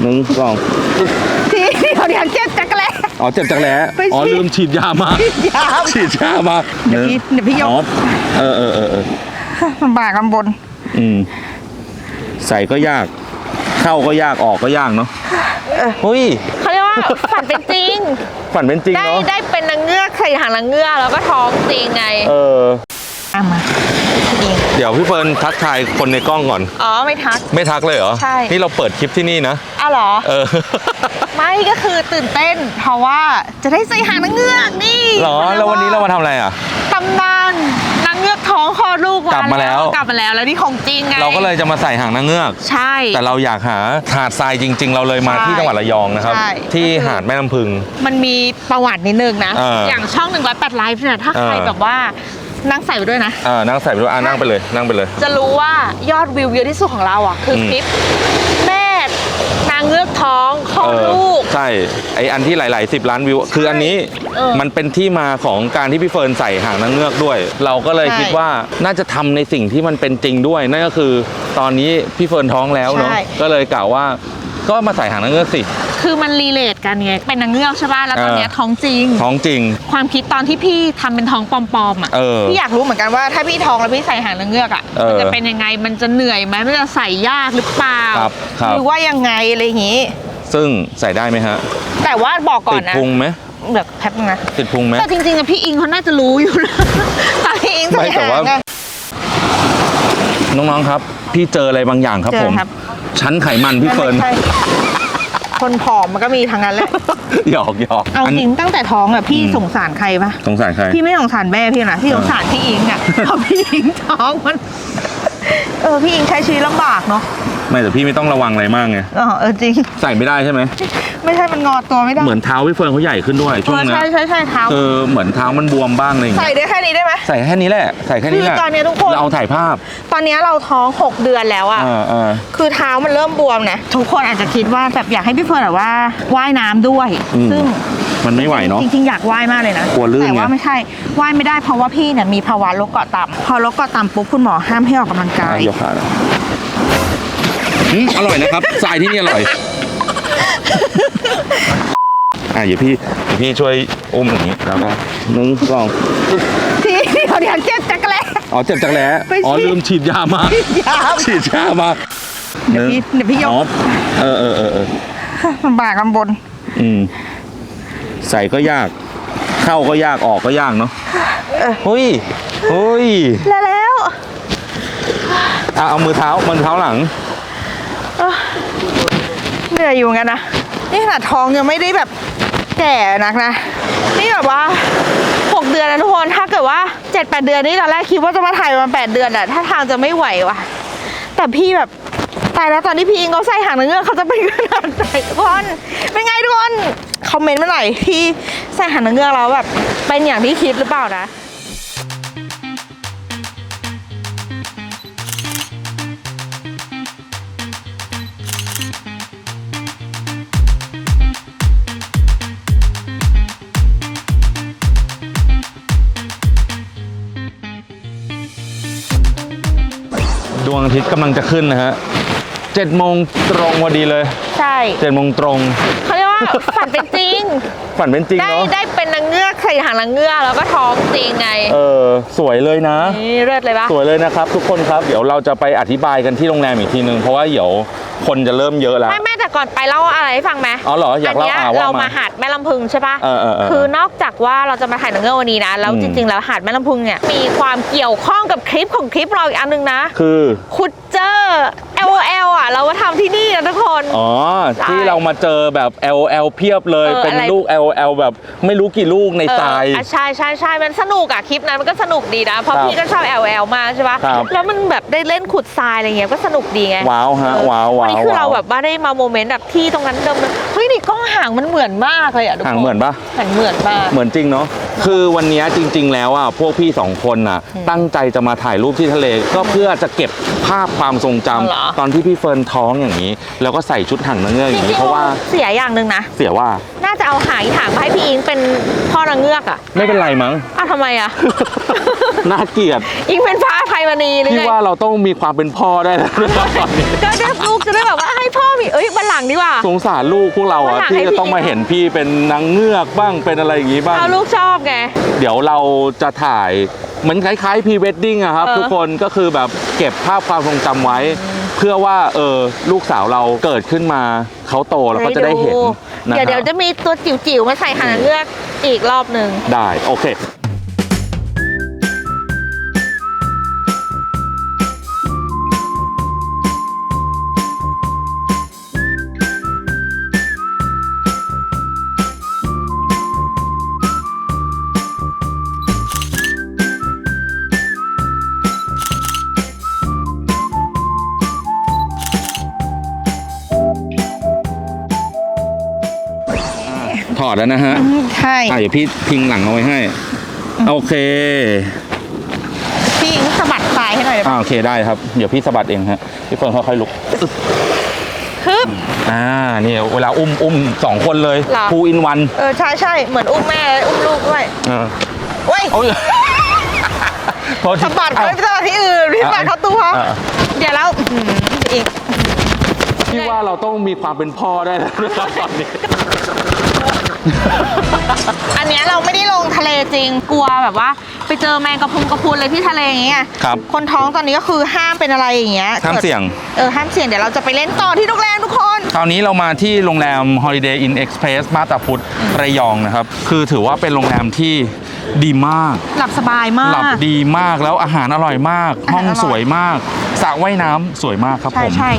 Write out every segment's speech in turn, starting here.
หนึ่งสองพี่เดี๋ยวเดี๋ยวเจ็บจักรแล้ อ๋อเจ็บจักแร้ไปฉีดอ๋อลืมฉีดยามายาวฉีดยามาเดี๋ยวพี่เดี๋ยวพี่ยก อ๋อเออเออเออเออลำบากลำบน อืมใส่ก็ยาก เข้าก็ยากออกก็ยากเนาะเฮ้ยเขาเรียกว่าฝันเป็นจริง ฝันเป็นจริงได้เนาะได้เป็นนางเงือกใส่หางนางเงือกแล้วก็ท้องจริงไง เอออะมาพี่อิง เดี๋ยวพี่เฟิร์นทักทายคนในกล้องก่อน อ๋อไม่ทัก ไม่ทักเลยเหรอใช่ นี่เราเปิดคลิปที่นี่นะอ้าวเหรอ เออ ไม่ก็คือตื่นเต้น เพราะว่าจะได้ใส่หางนางเงือกนี่เหรอแล้ววันนี้เรามาทำอะไรอะ ตำนานนางเงือกท้องคลอดลูกกลับมาแล้ว กลับมาแล้วแล้วนี่ของจริงไงเราก็เลยจะมาใส่หางนางเงือก ใช่ แต่เราอยากหาหาดทรายจริง ๆ เราเลยมาใช่ที่จังหวัดระยองนะครับ ใช่ ที่ก็คือหาดแม่ลำพึง มันมีประวัตินิดนึงนะ เอออย่างช่อง108ไลฟ์เนี่ยถ้าใครเออแบบว่า นั่งใส่ไปด้วยนะ อ่านั่งใส่ไปด้วยอ่านั่งไปเลย นั่งไปเลย จะรู้ว่ายอดวิวเยอะที่สุดของเราอะ คืออมคลิป แม่นางเงือกท้องคลอดเออลูก ใช่ ไออันที่หลายๆสิบล้านวิว คืออันนี้เออมันเป็นที่มาของการที่พี่เฟิร์นใส่หางนางเงือกด้วย เราก็เลยใช่คิดว่าน่าจะทำในสิ่งที่มันเป็นจริงด้วย นั่นก็คือตอนนี้พี่เฟิร์นท้องแล้วเนาะใช่ก็เลยกล่าวว่าก็มาใส่หางนางเงือกสิ คือมันรีเลทกันไงเป็นนางเงือกใช่ป่ะแล้วตอนเนี้ยเออ ท้องจริง ท้องจริง ความคิดตอนที่พี่ทำเป็นท้องปลอมๆอะเออ พี่อยากรู้เหมือนกันว่าถ้าพี่ท้องแล้วพี่ใส่หางนางเงือกอะเออมันจะเป็นยังไงมันจะเหนื่อยไหมมันจะใส่ยากหรือเปล่าครับครับ หรือว่ายังไงอะไรอย่างงี้ ซึ่งใส่ได้ไหมฮะ แต่ว่าบอกก่อตินดนะพุงไหมแบบแป๊บนึงนะ ติดพุงไหม แต่จริงๆอะพี่อิงเขาน่าจะรู้อยู่นะ ตอนพี่อิงใส่ไม่แต่หางว่าอะ น้องๆครับ พี่เจออะไรบางอย่างครับเจอผม ครับ ชั้นไขมันพี่เฟิร์นใช่ คนผอมมันก็มีทั้งนั้นแหละ หยอกหยอกเอาอันจริงตั้งแต่ท้องอะพี่อืมสงสารใครปะสงสารใครพี่ไม่สงสารแม่พี่นะพี่สงสารพี่อิงอะเพราะพี่อิงท้องมัน เออพี่อิงใช้ชีวิตลำบากเนาะไม่แต่พี่ไม่ต้องระวังอะไรมากไงเออเออจริง ใส่ไม่ได้ใช่ไหม ไม่ใช่มันงอตัวไม่ได้เหมือนเท้าพี่เฟิร์นเขาใหญ่ขึ้นด้วยเอช่วงอเนี้ใช่ยใช่ใช่เท้า เออเหมือนเท้ามันบวมบ้างอะไรอย่างใส่เงี้ยได้แค่นี้ได้ไหม ใส่แค่นี้แหละใส่แค่นี้แหละคือตอนเนี้ยทุกคน เราเอาถ่ายภาพตอนเนี้ยเราท้อง 6 เดือนแล้วอะเออเออคือเท้ามันเริ่มบวมนะทุกคนอาจจะคิดว่าแบบอยากให้พี่เฟิร์นแบบว่าว่ายน้ำด้วย อืมซึ่ง มันไม่ไหวเนาะ จริงๆ อยากว่ายมากเลยนะกลัวลื่นแต่ว่าไงไม่ใช่ว่ายไม่ได้เพราะว่าพี่เนี่ยมีภาวะโรคเกาะต่ำพอโรคเกาะต่ำปุ๊บคุณหมอห้ามให้ออกกำลังกาย อะยกขาหน่อยอืมอร่อยนะครับทรายที่นี่อร่อย อะเดี๋ยวพี่เดี๋ยวพี่ช่วยอุ้มอย่างนี้แล้วก็หนึ่งสองปึ๊บพี่เดี๋ยวเดี๋ยวเจ็บจักรแล้ อ๋อเจ็บจักแร้ไปฉีดอ๋อลืมฉีดยามายาวฉีดยามาเดี๋ยวพี่เดี๋ยวพี่ยกอ๋อเออเออเออเออลำบากลำบน อืมใส่ก็ยาก เข้าก็ยากออกก็ยากเนาะเฮ้ยเฮ้ยแล้วแล้วอะเอามือเท้ามือเท้าหลัง เหนื่อยอยู่เหมือนกันนะ นี่ขนาดท้องยังไม่ได้แบบแก่นักนะ นี่แบบว่า 6 เดือนนะทุกคน ถ้าเกิดว่า 7 8 เดือนนี่ตอนแรกคิดว่าจะมาถ่ายประมาณ8เดือนอะถ้าทางจะไม่ไหวว่ะ แต่พี่แบบตายแล้วตอนที่พี่อิงเขาใส่หางนาเงือกเขาจะเป็นขนาดไหนทุกคนเป็นไงทุกคนคอมเมนต์มาหน่อยพี่ใส่หางนาเงือกแล้วแบบเป็นอย่างที่คิดหรือเปล่านะ วงอาทิตย์กำลังจะขึ้นนะฮะเจ็ดโมงตรงพอดีเลยใช่เจ็ดโมงตรง เขาเรียกว่าฝันเป็นจริง ฝันเป็นจริงได้เนาะได้เป็นนางเงือกใส่หางนางเงือกแล้วก็ท้องจริงไง เออสวยเลยนะ นี่เลิศเลยปะสวยเลยนะครับ ทุกคนครับ เดี๋ยวเราจะไปอธิบายกันที่โรงแรมอีกทีนึงเพราะว่าเดี๋ยวคนจะเริ่มเยอะแล้ว ไม่แม่แต่ ก่อนไปเล่าอะไรให้ฟังไหมอ๋อเหรออยากเล่านนี้ยอะว่าเรามามาหาดแม่ลำพึงใช่ปะเออเออเออคือนอกจากว่าเราจะมาถ่ายหนังเงือกวันนี้นะ แล้วอืมจริง ๆ แล้วหาดแม่ลำพึงเนี่ยมีความเกี่ยวข้องกับคลิปของคลิปเราอีกอันหนึงนะ คือคุดเจอร์ LOL อะ เรามาทำที่นี่นะทุกคน อ๋อใช่ที่เรามาเจอแบบ LL เพียบเลยเออเป็นอะไร ลูก LL แบบไม่รู้กี่ลูกในเออทราย อะใช่ใช่ใช่มันสนุกอะคลิปนั้นมันก็สนุกดีนะ เพราะครับพี่ก็ชอบ LOL มากใช่ปะครับ แล้วมันแบบได้เล่นขุดทรายอะไรเงี้ยก็สนุกดีไง ว้าวฮะเออว้าววันว้าวนี้คือเราว้วแบบว่าได้มาโมเมนต์แบบที่ตรงนั้นเดิมเลยเฮ้ยนี่กล้องห่างมันเหมือนมากเลยอะทุกคนห่างเหมือนปะห่างเหมือนมากเหมือนจริงเนาะคือวันนี้จริง ๆ แล้วอะพวกพี่สองคนน่ะ ตั้งใจจะมาถ่ายรูปที่ทะเล ก็เพื่อจะเก็บภาพความทรงจำอ๋อเหรอ ตอนที่พี่เฟิร์นท้องอย่างนี้ แล้วก็ใส่ชุดห่างนางเงือกอจย่างรินี้งเพราะว่าๆเสียอย่างหนึ่งนะ เสียว่าน่าจะเอาหางอีหางมาให้พี่อิงเป็นพ่อนางเงือกอะไม่เป็นไรมั้ง อ้าวทำไมอะ น่าเกลียดอิงเป็นฟ้าไพมณีเลยพี่ว่าเราต้องมีความเป็นพ่อได้แล้วนะครับตอนนี้ก็ได้ลูกจะได้แบบว่าให้พ่อมีเอ้ยบันหลังดีกว่า สงสารลูกพวกเราวันอะหลังที่ให้จะต้องพี่มาเห็นพี่เป็นนางเงือกบ้างเป็นอะไรอย่างงี้บ้างเอาลูกชอบไงเดี๋ยวเราจะถ่ายเหมือนคล้ายๆพรีเวดดิ้งอะครับเออทุกคนก็คือแบบเก็บภาพความทรงจำไว้ เพื่อว่าเออลูกสาวเราเกิดขึ้นมาเขาโตแล้วก็จะได้เห็นนะเดี๋ยวคเดี๋ยวรับจะมีตัวจิ๋วๆมาใส่หางเลือกอีกรอบหนึ่งได้โอเค อดแล้วนะฮะใช่อะเดี๋ยวพี่พิงหลังเอาไว้ให้ โอเค พี่อิงสะบัดทรายให้หน่อยได้ปะอ่าโอเคได้ครับ เดี๋ยวพี่สะบัดเองฮะพี่เฟิร์นค่อยๆลุก ฮึบ อ่านี่เวลาอุ้มอุ้มสองคนเลยเหรอทูอินวันเออใช่ใช่เหมือนอุ้มแม่เลยอุ้มลูกด้วยเออเว้ยโอ้ยโทษทีสะบัดเขาไปสะบัดที่อื่นพี่สะบัดเขาตัวอะ เดี๋ยวแล้วอื้อหืออีก พี่ว่าเราต้องมีความเป็นพ่อได้แล้วนะครับตอนนี้ อันเนี้ยเราไม่ได้ลงทะเลจริงกลัวแบบว่า ไปเจอแมงกะพรุนกระพุนเลยที่ทะเลอย่างเงี้ยครับคนท้องตอนนี้ก็คือห้ามเป็นอะไรอย่างเงี้ยห้ามเสี่ยง เออห้ามเสี่ยงเดี๋ยวเราจะไปเล่นต่อที่โรงแรมทุกคน คราวนี้เรามาที่โรงแรม Holiday Inn Express มาตาพุธระยองนะครับ คือถือว่าเป็นโรงแรมที่ดีมาก หลับสบายมาก หลับดีมากแล้วอาหารอร่อยมากอาหารห้องอร่อย สวยมาก สระว่ายน้ำสวยมากครับใช่ผมใช่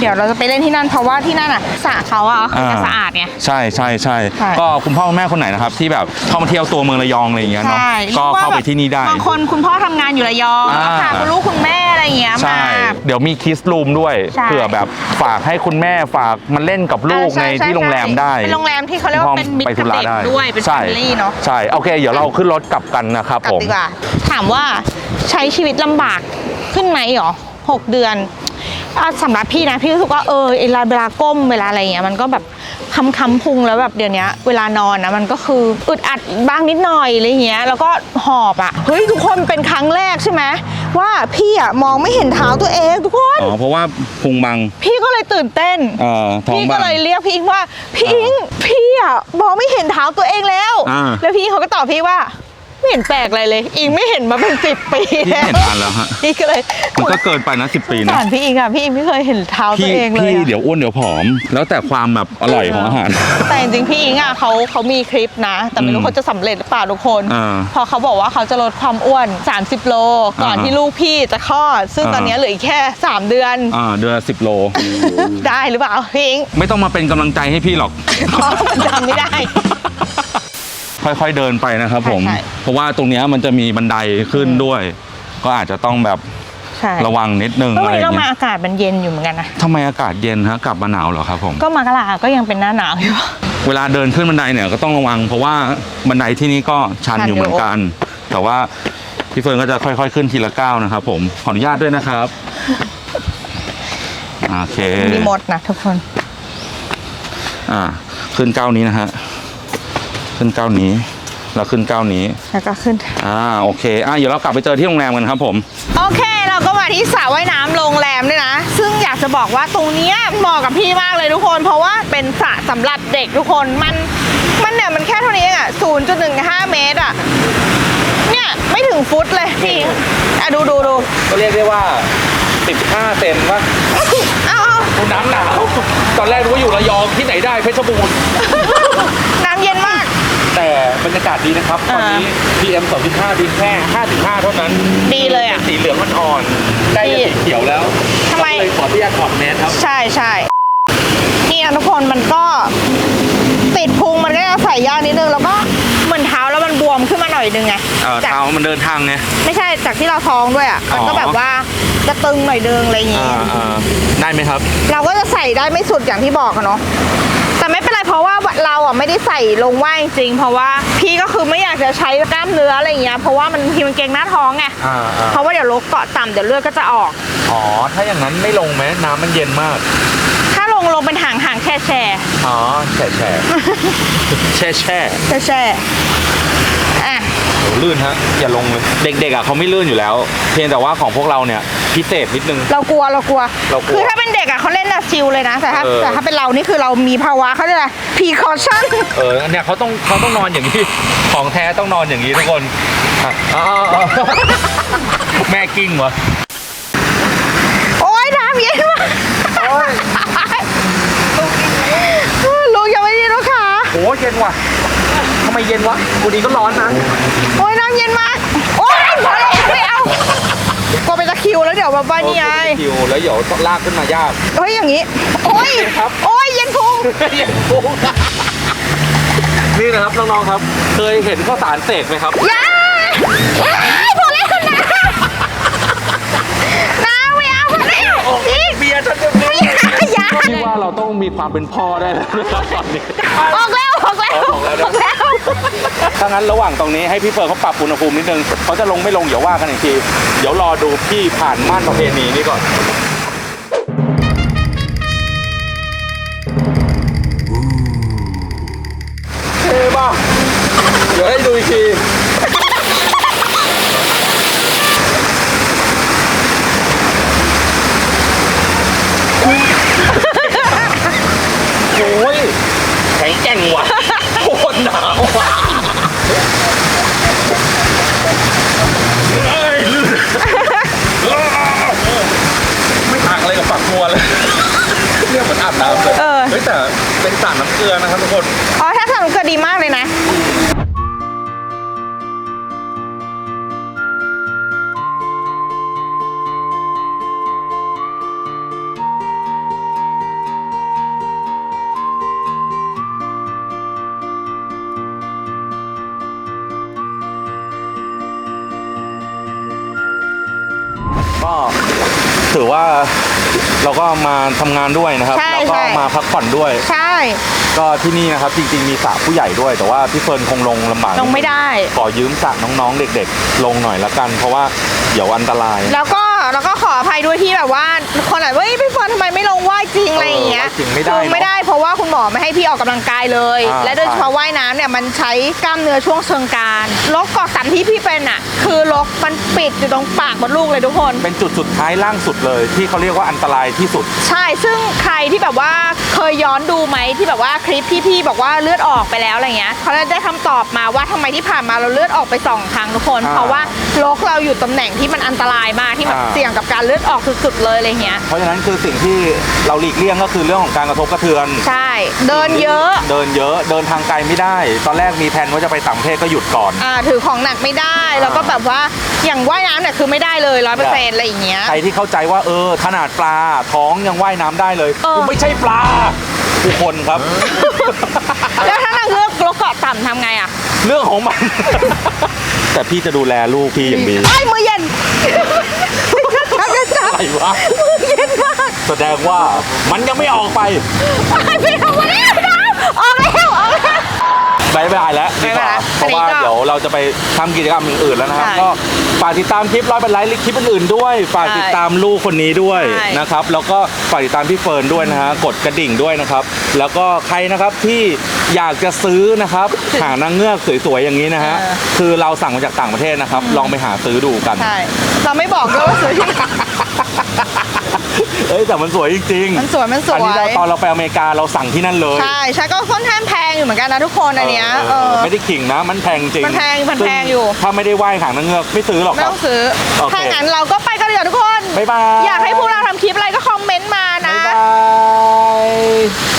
เดี๋ยวเราจะไปเล่นที่นั่นเพราะว่าที่นั่นอะสระเขาอะคือจะอ่าสะอาดไง ใช่ใช่ใช่ใช่ ก็คุณพ่อคุณแม่คนไหนนะครับ ที่แบบเข้ามาเที่ยวตัวเมืองระยองอะไรอย่างเงี้ยเนาะใช่ก็เข้าไปที่นี่ได้ บางคนคุณพ่อทำงานอยู่ระยองอ่าก็พาคุณลูกคุณแม่อะไรอย่างเงี้ยใช่มาเดี๋ยวมีคิสรูมด้วยใช่ เผื่อแบบฝากให้คุณแม่ฝากมาเล่นกับลูกเออในช่ช่ที่โรงแรมได้เป็นโรงแรมที่เขาเรียกว่าเป็นมิตรไปกัธุบระเด็กได้ด้วยเป็นแฟใช่มิลี่เนาะใช่โอเค เดี๋ยวเราขึ้นรถกลับกันนะครับกลับผม ดีกว่า ถามว่าใช้ชีวิตลำบากขึ้นไหมหรอ หกเดือนอะสำหรับพี่นะ พี่รู้สึกว่าเออเวลาเวลาก้มเวลาอะไรเงี้ยมันก็แบบคำคำๆพุงแล้วแบบเดี๋ยวนี้เวลานอนนะมันก็คืออึดอัดบ้างนิดหน่อยอะไรเงี้ยแล้วก็หอบอะเฮ้ยทุกคนเป็นครั้งแรกใช่ไหมว่าพี่อะมองไม่เห็นเท้าตัวเองทุกคนอ๋อเพราะว่าพุงบัง พี่ก็เลยตื่นเต้นเอ่อท้องพี่บัก็งเลยเรียกพี่อิงว่าพี่อิงพี่อะมองไม่เห็นเท้าตัวเองแล้วอ่าแล้วพี่อิงเขาก็ตอบพี่ว่า ไม่เห็นแปลกอะไรเลย อิงไม่เห็นมาเป็นสิบปีพี่แล้วเห็นนานแล้วฮะ พี่ก็เลยมันก็เกินไปนะสิบปีสนะงสารพี่อิงอะพี่อิงไม่เคยเห็นเท้าตัพี่วเองเลยพี่อะ เดี๋ยวอ้วนเดี๋ยวผอม แล้วแต่ความแบบอร่อยของอาหาร แต่จริงๆพี่อิงอะเขาเขามีคลิปนะ แต่ไม่รู้อืมเขาจะสำเร็จหรือเปล่าทุกคน อ่าพอเขาบอกว่าเขาจะลดความอ้วน 30 โล ก่อนอ่าที่ลูกพี่จะคลอด ซึ่งอ่า ตอนนี้เหลืออีกแค่ 3 เดือนอ่าเดือนสิบโล ได้หรือเปล่าพี่อิงไม่ต้องมาเป็นกำลังใจให้พี่หรอก เพราะมันจำไม่ได้ ค่อยๆเดินไปนะครับผม ใช่ใช่เพราะว่าตรงเนี้ยมันจะมีบันไดขึ้นด้วย ก็อาจจะต้องแบบใช่ระวังนิดนึงเมื่ออะไรวันอนี้ย่างเรามาเงี้ยอากาศมันเย็นอยู่เหมือนกันนะ ทำไมอากาศเย็นฮะกลับมาหนาวเหรอครับผม ก็มากราก็ยังเป็นหน้าหนาวอยู่ เวลาเดินขึ้นบันไดเนี่ยก็ต้องระวัง เพราะว่าบันไดที่นี่ก็ชันชันอยู่ อยู่เหมือนกัน แต่ว่าพี่เฟิร์นก็จะค่อยๆขึ้นทีละก้าวนะครับผมขออนุญาตด้วยนะครับโอเคมีหมดนะทุกคน อ่าขึ้นก้าวนี้นะฮะ ขึ้นก้าวนี้แล้วขึ้นก้าวนี้ แล้วก็ขึ้น อ่าโอเคอะเดี๋ยวเรากลับไปเจอที่โรงแรมกันครับผม โอเคเราก็มาที่สระว่ายน้ำโรงแรมด้วยนะ ซึ่งอยากจะบอกว่าตรงเนี้ยเหมาะกับพี่มากเลยทุกคน เพราะว่าเป็นสระสำหรับเด็กทุกคน มันมันเนี่ยมันแค่เท่านี้เองอะ0.15 เมตรอะเนี่ยไม่ถึงฟุตเลยพี่อิงอะดูดูดูก็เรียกได้ว่า 15 เซนว่าเอาเอาน้ำหนาวตอนแรกรู้ว่าอยู่ระยองที่ไหนได้เพชรบูรณ์น้ำเย็นมาก แต่บรรยากาศดีนะครับตอนนี้ PM 2.5ดีแค่5.5 เท่านั้นดีเลยอะป็นสีเหลืองอ่อนๆใกล้จะสีเขียวแล้วทำไมก็เลยขอที่จะถอดแมสครับ ใช่ใช่นี่นะทุกคนมันก็ติดพุงมันก็จะใส่ยากนิดนึง แล้วก็เหมือนเท้าแล้วมันบวมขึ้นมาหน่อยนึงไงเออจากเท้ามันเดินทางไง ไม่ใช่จากที่เราท้องด้วยอะมันก็อ๋อ แบบว่าจะตึงหน่อยนึงอะไรอย่างอ่างี้อ่าได้ไหมครับ เราก็จะใส่ได้ไม่สุดอย่างที่บอกอะเนาะ แต่ไม่เป็นไรเพราะว่าเราอะไม่ได้ใส่ลงว่ายจริงๆเพราะว่าพี่ก็คือไม่อยากจะใช้กล้ามเนื้ออะไรอย่างเงี้ยเพราะว่ามันทีมันเกรงหน้าท้องไงอ่าอ่าเพราะว่าเดี๋ยวลกเกาะต่ำเดี๋ยวเลือดก็จะออก อ๋อ ถ้าอย่างนั้นไม่ลงไหมน้ำมันเย็นมาก ถ้าลงลงเป็นหางหางๆแช่แช่อ๋อ แช่แช่ แช่แช่แช่แช่อะโอ้ ลื่นฮะอย่าลงเลยเด็กๆอะเขาไม่ลื่นอยู่แล้ว เพียงแต่ว่าของพวกเราเนี่ยพิเศษนิดนึง เรากลัวเรากลัว เรากลัวคือถ้าเป็นเด็กอะเขาเล่นอะชิลเลยนะ แต่ถ้าเออ แต่ถ้าเป็นเรานี่คือเรามีภาวะเขาเรียกอะไร precaution เออเนี่ยเขาต้องเขาต้องนอนอย่างนี้ของแท้ต้องนอนอย่างนี้ทุกคนอะอ๋ออ๋อแม่กิ้งวะโอ๊ยน้ำเย็นมากลูกยังไม่ได้ลูกขาโอ้เย็นว่ะทำ ไมเย็นวะกูดีก็ร้อนนะ โอ๊ยน้ำเย็นมาก โอ๊ยพอแล้วไม่เอากลัวเป็นตะคริวแล้วเดี๋ยวแบบว่านี่ไงคิวแล้วเดี๋ยวลากขึ้นมายากเฮ้ยอย่างนี้ โอ๊ยครับโอ๊ยเย็นพุงนี่นะครับน้องๆครับ เคยเห็นข้าวสารเสกไหมครับอยาว้ายพอแล้วนะน้ำไม่เอาพอแล้วอีกเบียร์ฉันจะไม่เอาอย่าพี่ว่าเราต้องมีความเป็นพ่อได้แล้วนะครับตอนนี้ออกแล้วออกแล้วออกแล้วนะออกแล้ว ถ้างั้นระหว่างตรงนี้ให้พี่เฟิร์นเขาปรับอุณหภูมินิดนึงเขาจะลงไม่ลงเดี๋ยวว่ากันอีกที เดี๋ยวรอดูพี่ผ่านม่านประเพณีนี้ก่อน เท่ป่ะเดี๋ยวให้ดูอีกทีโอ้ยแข็งแกร่งว่ะ ไม่ต่างอะไรกับฝักบัวเลยเนี่ยมันอาบน้ำเลยเออ เฮ้ยแต่เป็นสารน้ำเกลือนะครับทุกคน อ๋อ ถ้าทำก็ดีมากเลยนะ ก็ถือว่าเราก็มาทำงานด้วยนะครับ ใช่แล้วก็ใช่ มาพักผ่อนด้วย ใช่ ก็ที่นี่นะครับจริงๆมีสระผู้ใหญ่ด้วย แต่ว่าพี่เฟิร์นคงลงลำบากลงไม่ได้ ขอยืมสระน้องๆเด็ก ๆ ลงหน่อยละกัน เพราะว่าเดี๋ยวอันตราย แล้วก็แล้วก็ขออภัยด้วยที่แบบว่าคนไหนว่าเฮ้ยพี่เฟิร์นทำไมไม่ลงว่ายจริงอะไรอย่างเงี้ยเออว่ายจริงไม่ได้คือไม่ได้เพราะว่าคุณหมอไม่ให้พี่ออกกำลังกายเลย อ่า และโดยเฉพาะว่ายน้ำเนี่ยมันใช้กล้ามเนื้อช่วงเชิงกรานลกเกาะสันที่พี่เป็นอะ คือลกมันปิดอยู่ตรงปากมดลูกเลยทุกคน เป็นจุดสุดท้ายล่างสุดเลย ที่เขาเรียกว่าอันตรายที่สุด ใช่ ซึ่งใครที่แบบว่าเคยย้อนดูไหมที่แบบว่าคลิปที่พี่บอกว่าเลือดออกไปแล้วอะไรเงี้ยเขาจะได้คำตอบมาว่าทำไมที่ผ่านมาเราเลือดออกไปสองครั้งทุกคน อ่าเพราะว่าโรคเราอยู่ตำแหน่งที่มันอันตรายมากที่แบบอ่า เสี่ยงกับการเลือดออกสุดๆเลยอะไรเงี้ย เพราะฉะนั้นคือสิ่งที่เราหลีกเลี่ยงก็คือเรื่องของการกระทบกระเทือน ใช่ เดินเยอะ เดินเยอะ เดินทางไกลไม่ได้ ตอนแรกมีแผนว่าจะไปต่างประเทศก็หยุดก่อน อ่าถือของหนักไม่ได้ แล้วก็แบบว่าอย่างว่ายน้ำเนี่ยคือไม่ได้เลยร้อยเปอร์เซ็นต์อะไรอย่างเงี้ย ใครที่เข้าใจว่าเออขนาดปลาท้องยังว่ายน้ำได้เลยเออ กูไม่ใช่ปลาทุกคนครับ แล้วถ้านางเงือกโรคเกาะต่ำทำไงอะเรื่องของมัน แต่พี่จะดูแลลูกพี่อย่างดี ไอ้ยมือเย็นจับจับจับ อะไร วะมือเย็นมากแสดงว่ามันยังไม่ออกไป ไปไปทำมาแล้วน้ำออกแล้วออกแล้ว บายบายแล้วดีกว่าบ๊ายบายแล้วเพราะว่าอันนี้ก็เดี๋ยวเราจะไปทำกิจกรรมอื่นๆแล้วนะครับ ใช่ก็ฝากติดตามคลิปร้อยเป็นไลค์คลิปอื่นๆด้วย ฝากติดตามลูกคนนี้ด้วยใช่ นะครับ แล้วก็ฝากติดตามพี่เฟิร์นด้วยนะฮะกดกระดิ่งด้วยนะครับ แล้วก็ใครนะครับที่อยากจะซื้อนะครับ หางนางเงือกสวยๆอย่างนี้นะฮะเออคือเราสั่งมาจากต่างประเทศนะครับ ลองไปหาซื้อดูกัน ใช่ เราไม่บอกด้วยว่าซื้อที่ไหน เอ้ยแต่มันสวยจริงๆมันสวยมันสวย อันนี้เราตอนเราไปอเมริกาเราสั่งที่นั่นเลยใช่ใช่ก็ค่อนข้างแพงอยู่เหมือนกันนะทุกคนอันเนี้ยเออเอเอออไม่ได้ขิงนะ มันแพงจริงมันแพงมันซึ่แพงอยู่ ถ้าไม่ได้ไหว้หางนางเงือกไม่ซื้อหรอกไม่ครัต้บองซื้อโอเคถ้างั้นเราก็ไปกันเลยทุกคนบ๊ายบายอยากให้พวกเราทำคลิปอะไรก็คอมเมนต์มานะบ๊ายบาย